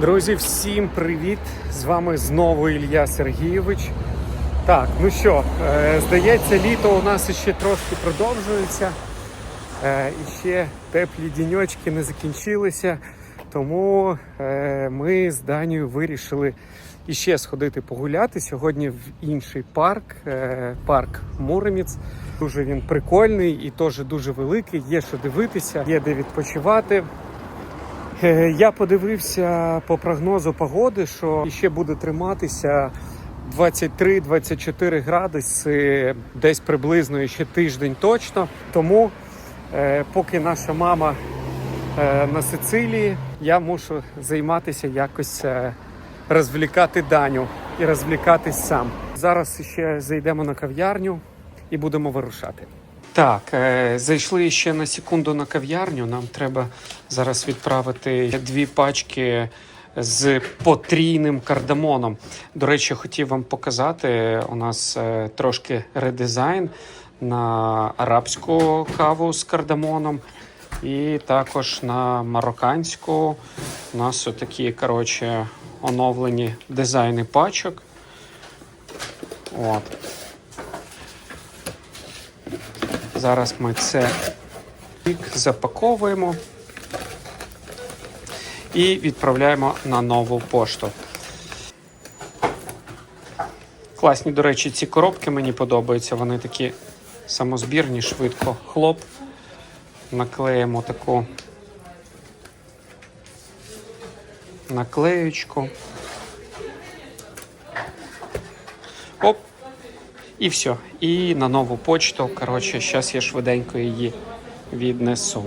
Друзі, всім привіт! З вами знову Ілля Сергійович. Так, ну що, е, здається, літо у нас ще трошки продовжується. Е, І ще теплі діньочки не закінчилися. Тому е, ми з Данією вирішили іще сходити погуляти сьогодні в інший парк, парк Муромець. Дуже він прикольний і теж дуже великий. Є що дивитися, є де відпочивати. Е, Я подивився по прогнозу погоди, що ще буде триматися 23-24 градуси, десь приблизно ще тиждень точно. Тому, е, поки наша мама е, на Сицилії, я мушу займатися якось розвлікати Даню і розвлікатись сам. Зараз ще зайдемо на кав'ярню і будемо вирушати. Так, е, зайшли ще на секунду на кав'ярню. Нам треба зараз відправити дві пачки з потрійним кардамоном. До речі, хотів вам показати. У нас е, трошки редизайн на арабську каву з кардамоном. І також на марокканську. У нас отакі, коротше, оновлені дизайни пачок. От. Зараз ми це запаковуємо і відправляємо на нову пошту. Класні, до речі, ці коробки мені подобаються. Вони такі самозбірні, швидко хлоп. Наклеїмо таку наклеючку. І все. І на нову почту. Коротше, зараз я швиденько її віднесу.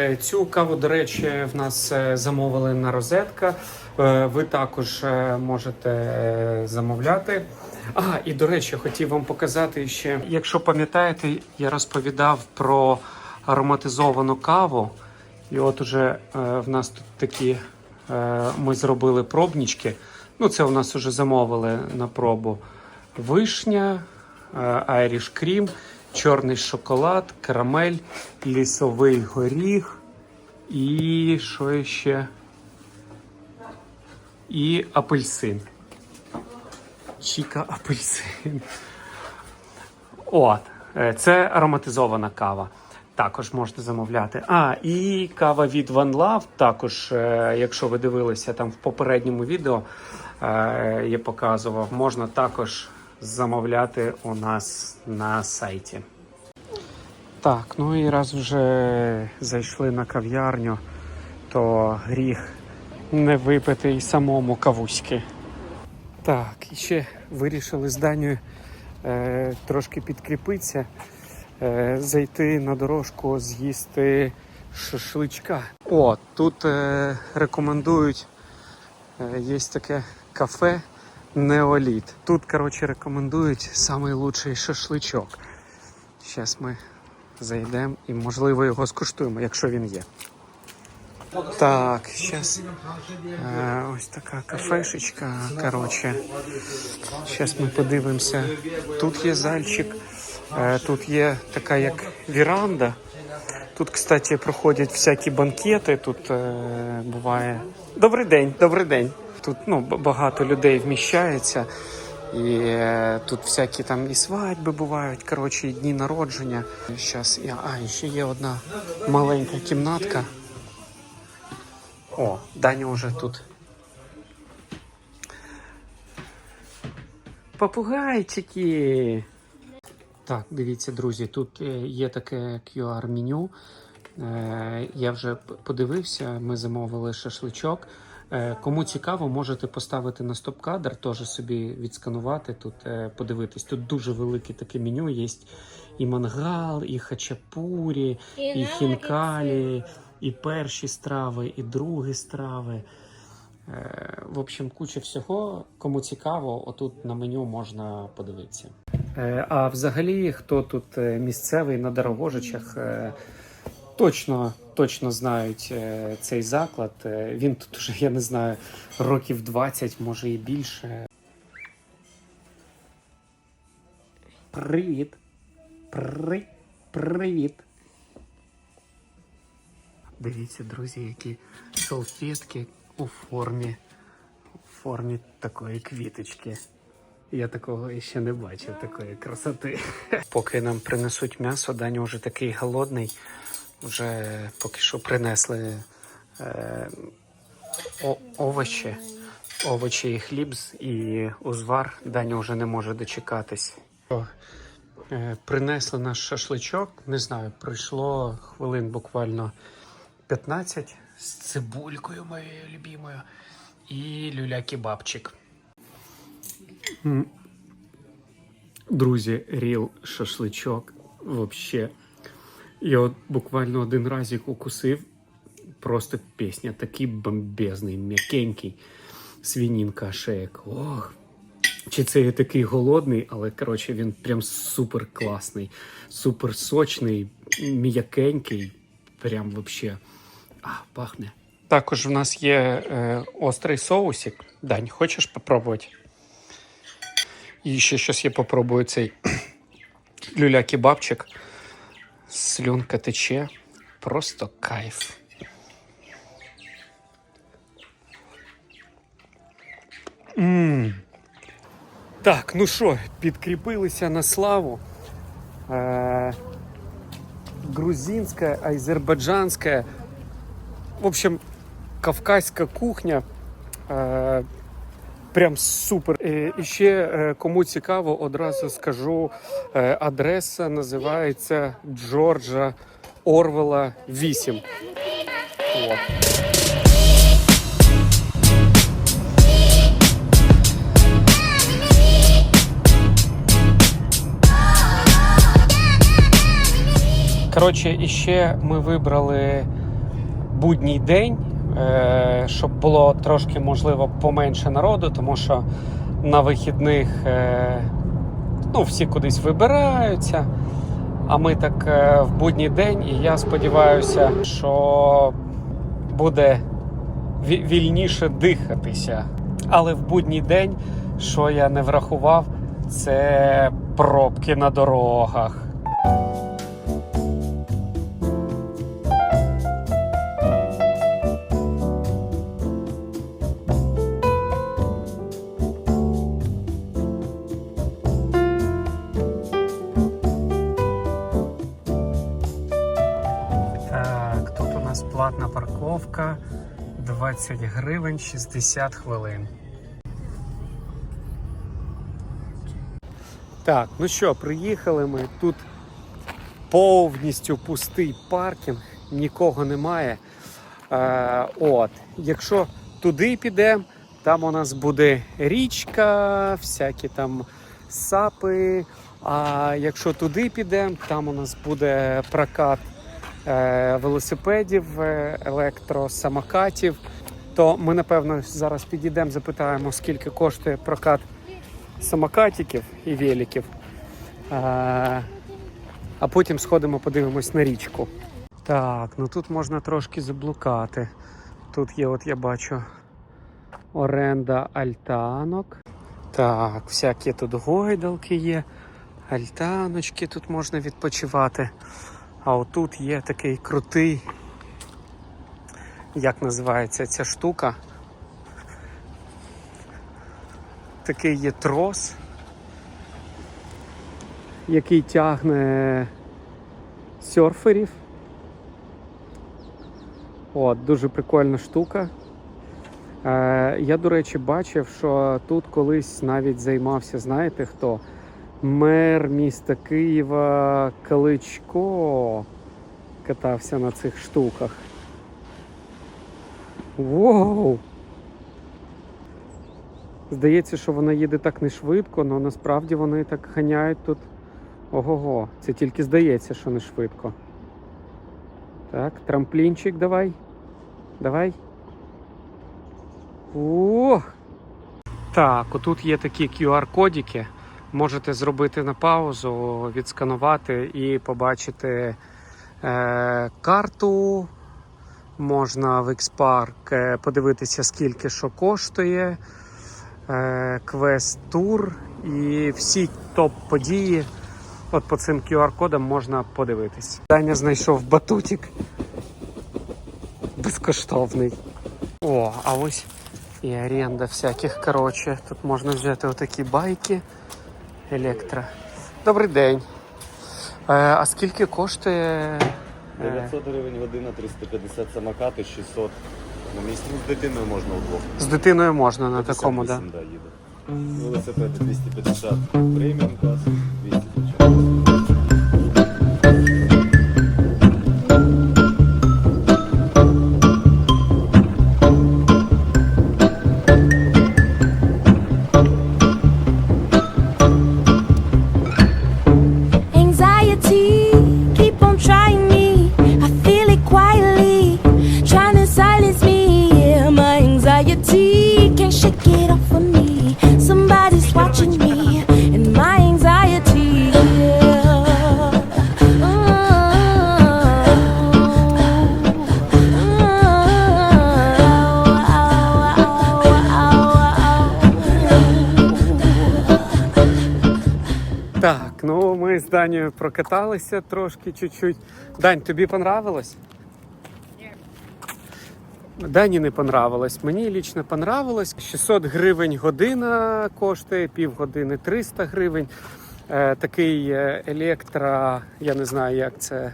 Е, Цю каву, до речі, в нас е, замовили на розетка. Е, Ви також можете замовляти. А, і до речі, хотів вам показати ще. Якщо пам'ятаєте, я розповідав про ароматизовану каву. І от уже в нас тут такі ми зробили пробнічки. Ну, це у нас вже замовили на пробу вишня, айріш крім, чорний шоколад, карамель, лісовий горіх і що ще? І апельсин. Чіка апельсин. От, е, це ароматизована кава. Також можете замовляти. А, і кава від One Love. Також, е, якщо ви дивилися там в попередньому відео, е, я показував, можна також замовляти у нас на сайті. Так, ну і раз вже зайшли на кав'ярню, то гріх не випити і самому кавуськи. Так, і ще вирішили з Данією е, трошки підкріпитися, е, зайти на дорожку, з'їсти шашличка. О, тут е, рекомендують, е, є таке кафе Неоліт. Тут, коротше, рекомендують лучший шашличок. Зараз ми зайдемо і, можливо, його скуштуємо, якщо він є. Так, зараз е, ось така кафешечка. Коротше, зараз ми подивимося. Тут є зальчик, е, тут є така як віранда. Тут, кстати, проходять всякі банкети. Тут е, буває. Добрий день, добрий день. Тут ну, багато людей вміщається. І е, тут всякі там і свадьби бувають, коротше, і дні народження. Щас, я, а, і ще є одна маленька кімнатка. О, Даня вже тут. Попугайчики. Так, дивіться, друзі, тут е, є таке QR-меню. Е, Я вже подивився, ми замовили шашличок. Е, Кому цікаво, можете поставити на стоп-кадр, теж собі відсканувати тут, е, подивитись. Тут дуже велике таке меню. Є і мангал, і хачапурі, і хінкалі, і перші страви, і другі страви. Е, В общем, куча всього. Кому цікаво, отут на меню можна подивитися. А взагалі, хто тут місцевий на Дорогожичах, точно, точно знають е, цей заклад. Е, Він тут уже, я не знаю, років 20, може і більше. Привіт. При... Привіт. Дивіться, друзі, які салфетки у формі, у формі такої квіточки. Я такого ще не бачив, такої красоти. Поки нам принесуть м'ясо, Даня вже такий голодний. Вже поки що принесли е, о, овочі, овочі і хліб і узвар. Даня вже не може дочекатись. О, е, принесли наш шашличок. Не знаю, пройшло хвилин буквально 15 з цибулькою моєю любимою і люля-кебабчик. Друзі, ріл шашличок вообще. Я от буквально один разик укусив. Просто пісня, такий бомбезний, м'якенький. Свінінка шеєк. Ох. Чи це я такий голодний, але коротше він прям супер класний, супер сочний, м'якенький. Прям вообще. А, пахне. Також в нас є е, острий соусик. Дань, хочеш попробувати? І ще щось я попробую цей люля-кебабчик. Слюнка тече. Просто кайф. Ммм. Так, ну що, підкріпилися на славу. Е- грузинська, азербайджанська. В общем, кавказька кухня. Е- Прям супер. І ще е, кому цікаво, одразу скажу. е, Адреса називається Джорджа Орвела 8. О. Коротше, іще ми вибрали будній день, щоб було трошки, можливо, поменше народу, тому що на вихідних е, ну, всі кудись вибираються. А ми так е, в будній день, і я сподіваюся, що буде вільніше дихатися. Але в будній день, що я не врахував, це пробки на дорогах. Платна парковка 20 гривень 60 хвилин. Так, ну що, приїхали ми. Тут повністю пустий паркінг, нікого немає. Е, от, якщо туди підемо, там у нас буде річка, всякі там сапи. А якщо туди підемо, там у нас буде прокат велосипедів, е, електросамокатів. То ми, напевно, зараз підійдемо, запитаємо, скільки коштує прокат самокатиків і великів. Е, а потім сходимо, подивимось на річку. Так, ну тут можна трошки заблукати. Тут є, от я бачу, оренда альтанок. Так, всякі тут гойдалки є, альтаночки тут можна відпочивати. А отут є такий крутий, як називається ця штука. Такий є трос, який тягне серферів. От, дуже прикольна штука. Е, я, до речі, бачив, що тут колись навіть займався, знаєте хто? Мер міста Києва Каличко катався на цих штуках. Воу! Здається, що вона їде так не швидко, але насправді вони так ганяють тут. Ого-го, це тільки здається, що не швидко. Так, трамплінчик давай. Давай. Ох! Так, отут є такі QR-кодики. Можете зробити на паузу, відсканувати і побачити е, карту. Можна в X-Park е, подивитися, скільки що коштує, е, квест-тур і всі топ-події. От по цим QR-кодам можна подивитись. Даня знайшов батутик безкоштовний. О, а ось і оренда всяких. Коротше, тут можна взяти отакі байки електро. Добрий день. Е, а скільки коштує? е, 900 гривень година, 350 самокати, 600 на місці. З дитиною можна вдвох. З дитиною можна на такому, так? Да? да, їде. Велосипеди 250 преміум клас, 200 Данією прокаталися трошки чуть-чуть. Дань, тобі понравилось? Дані не понравилось. Мені лічно понравилось. 600 гривень година коштує, півгодини 300 гривень. Е, такий е, електро, я не знаю, як це.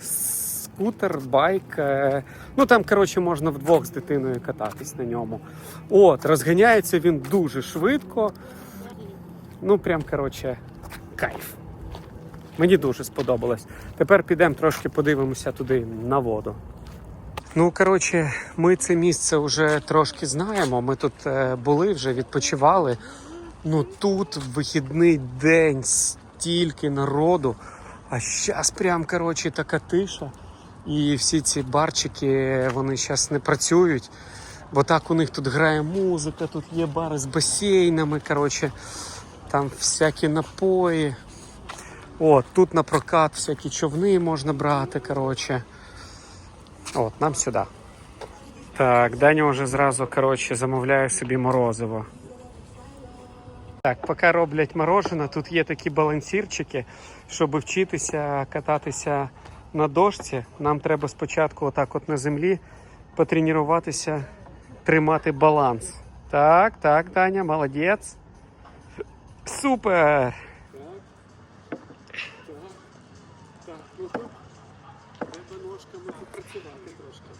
Скутер, байк. е, Ну там, коротше, можна вдвох з дитиною кататись на ньому. От, розганяється він дуже швидко. Ну, прям, коротше, кайф. Мені дуже сподобалось. Тепер підемо трошки подивимося туди на воду. Ну, коротше, ми це місце вже трошки знаємо. Ми тут е, були, вже відпочивали. Ну тут в вихідний день стільки народу. А зараз прям, коротше, така тиша. І всі ці барчики вони зараз не працюють. Бо так у них тут грає музика, тут є бари з басейнами, коротше, там всякі напої. От, тут на прокат всякі човни можна брати, коротше. От, нам сюди. Так, Даня вже зразу, коротше, замовляє собі морозиво. Так, поки роблять мороженое, тут є такі балансірчики, щоб вчитися кататися на дошці. Нам треба спочатку отак от на землі потренуватися, тримати баланс. Так, так, Даня, молодець. Супер! Так, ну тут треба ножками попрацювати трошки.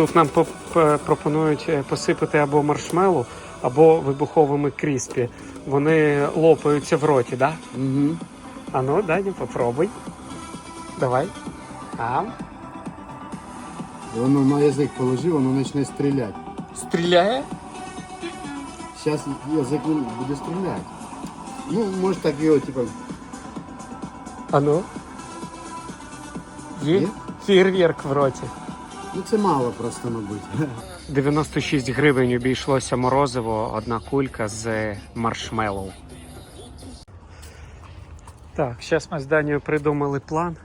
Тут нам е, пропонують е, посипати або маршмелу, або вибуховими кріспі. Вони лопаються в роті, так? Да? Угу. А ну, Даня, попробуй. Давай. А, Воно на язик положи, воно почне стріляти. стріляє? Зараз язик буде стріляти. Ну, може так його, типу, А ну. Є Є? фейерверк в роті. Ну це мало просто, мабуть. 96 гривень обійшлося морозиво, одна кулька з маршмеллоу. Так, зараз ми з Данією придумали план.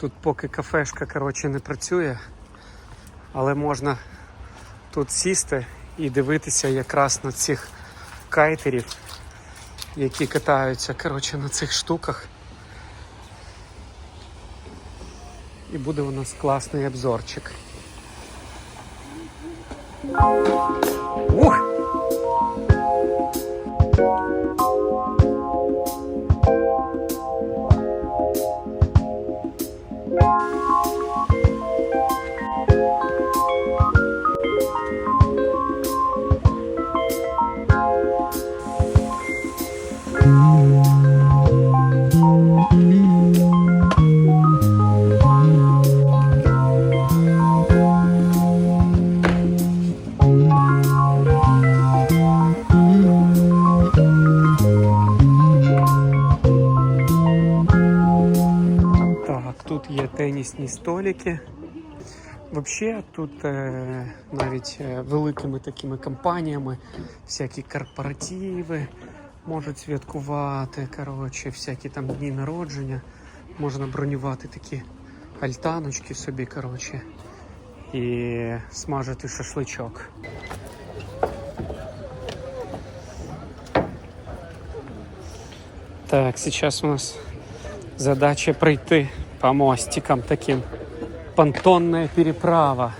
Тут поки кафешка коротше, не працює, але можна тут сісти і дивитися якраз на цих кайтерів, які катаються коротше, на цих штуках. І буде у нас класний обзорчик. Thank you. Столики. Взагалі, тут е, навіть великими такими компаніями всякі корпоративи можуть святкувати. Коротше, всякі там дні народження. Можна бронювати такі альтаночки собі, коротше, і смажити шашличок. Так, сейчас у нас задача пройти по мостикам таким. Понтонная переправа.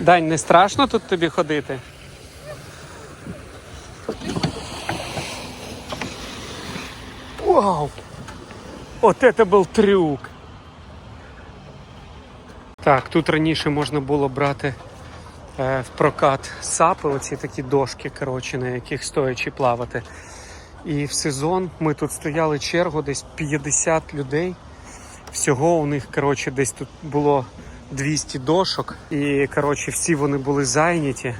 Дань, не страшно тут тобі ходити? Вау! От это був трюк! Так, тут раніше можна було брати е, в прокат сапи, оці такі дошки, коротше, на яких стоячи плавати. І в сезон ми тут стояли чергу, десь 50 людей. Всього у них, коротше, десь тут було 200 дошок. І, коротше, всі вони були зайняті.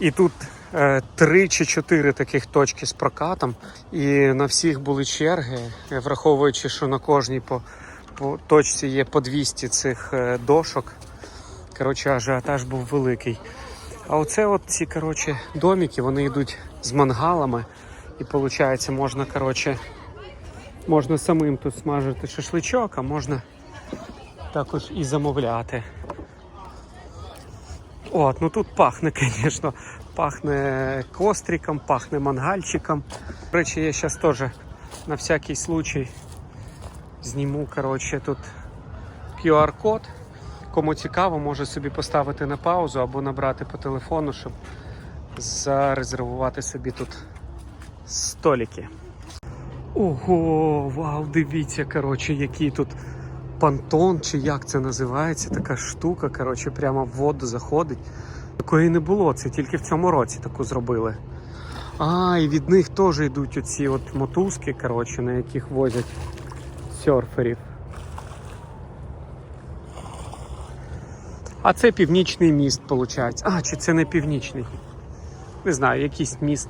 І тут е, три чи чотири таких точки з прокатом. І на всіх були черги, е, враховуючи, що на кожній по, по точці є по 200 цих е, дошок. Коротше, ажіотаж був великий. А оце от ці коротше, домики, вони йдуть з мангалами. І виходить, можна, коротше, можна самим тут смажити шашличок, а можна також і замовляти. От, ну тут пахне, звісно, пахне костриком, пахне мангальчиком. До речі, я зараз теж на всякий случай зніму, коротше, тут QR-код. Кому цікаво, може собі поставити на паузу або набрати по телефону, щоб зарезервувати собі тут столики. Ого, вау, дивіться, коротше, який тут понтон, чи як це називається, така штука, коротше, прямо в воду заходить. Такої не було, це тільки в цьому році таку зробили. А, і від них теж йдуть оці от мотузки, коротше, на яких возять серферів. А це північний міст, виходить. А, чи це не північний? Не знаю, якийсь міст.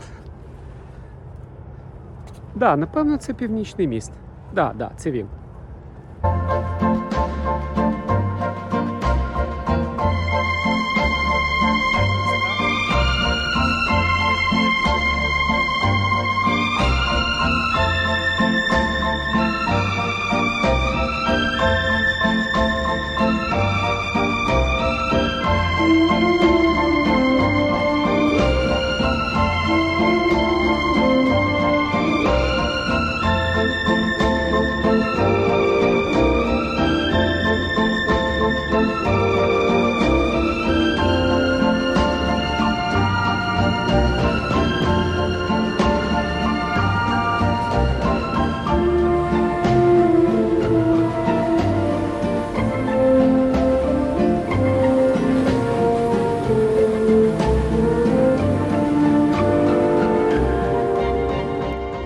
Да, напевно, це північний міст. Да, да, це він.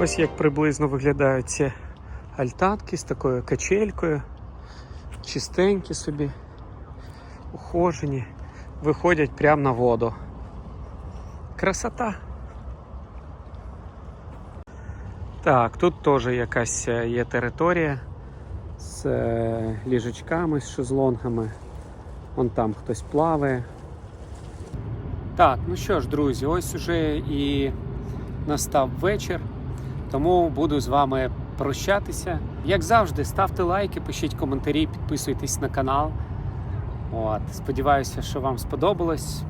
Ось як приблизно виглядають ці альтанки з такою качелькою. Чистенькі собі, ухожені, виходять прямо на воду. Красота. Так, тут теж якась е, є територія з е, ліжечками, з шезлонгами. Вон там хтось плаває. Так, ну що ж, друзі, ось уже і настав вечір. Тому буду з вами прощатися. Як завжди, ставте лайки, пишіть коментарі, підписуйтесь на канал. От, сподіваюся, що вам сподобалось.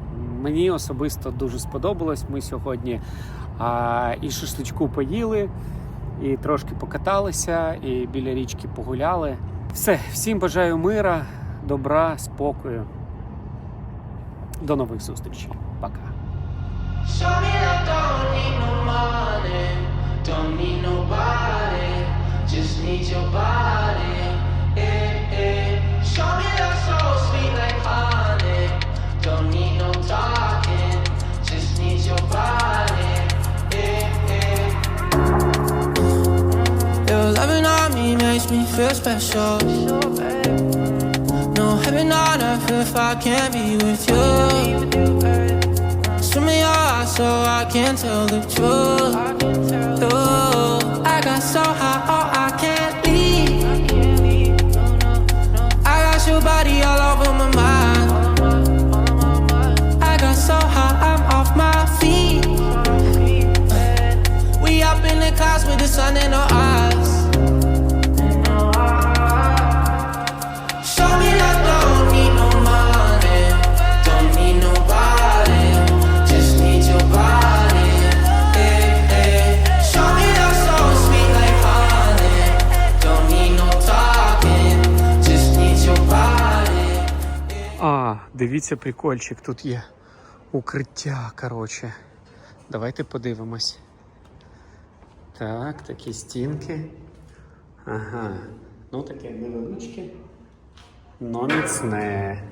Мені особисто дуже сподобалось. Ми сьогодні а, і шашличку поїли, і трошки покаталися, і біля річки погуляли. Все, всім бажаю мира, добра, спокою. До нових зустрічей. Пока. Don't need nobody, just need your body. Eh, eh. Show me that so sweet like honey, don't need no talking, just need your body. Eh, eh. Your loving on me makes me feel special. No heaven on earth if I can't be with you. Swim in your eyes oh, so I can tell the truth. Ooh, I got so high, oh, I can't leave. I got your body all over my mind. I got so high, I'm off my feet. We up in the clouds with the sun in our eyes. Дивіться, прикольчик, тут є укриття, коротше. Давайте подивимось. Так, такі стінки. Ага. Ну таке невеличке, но міцне.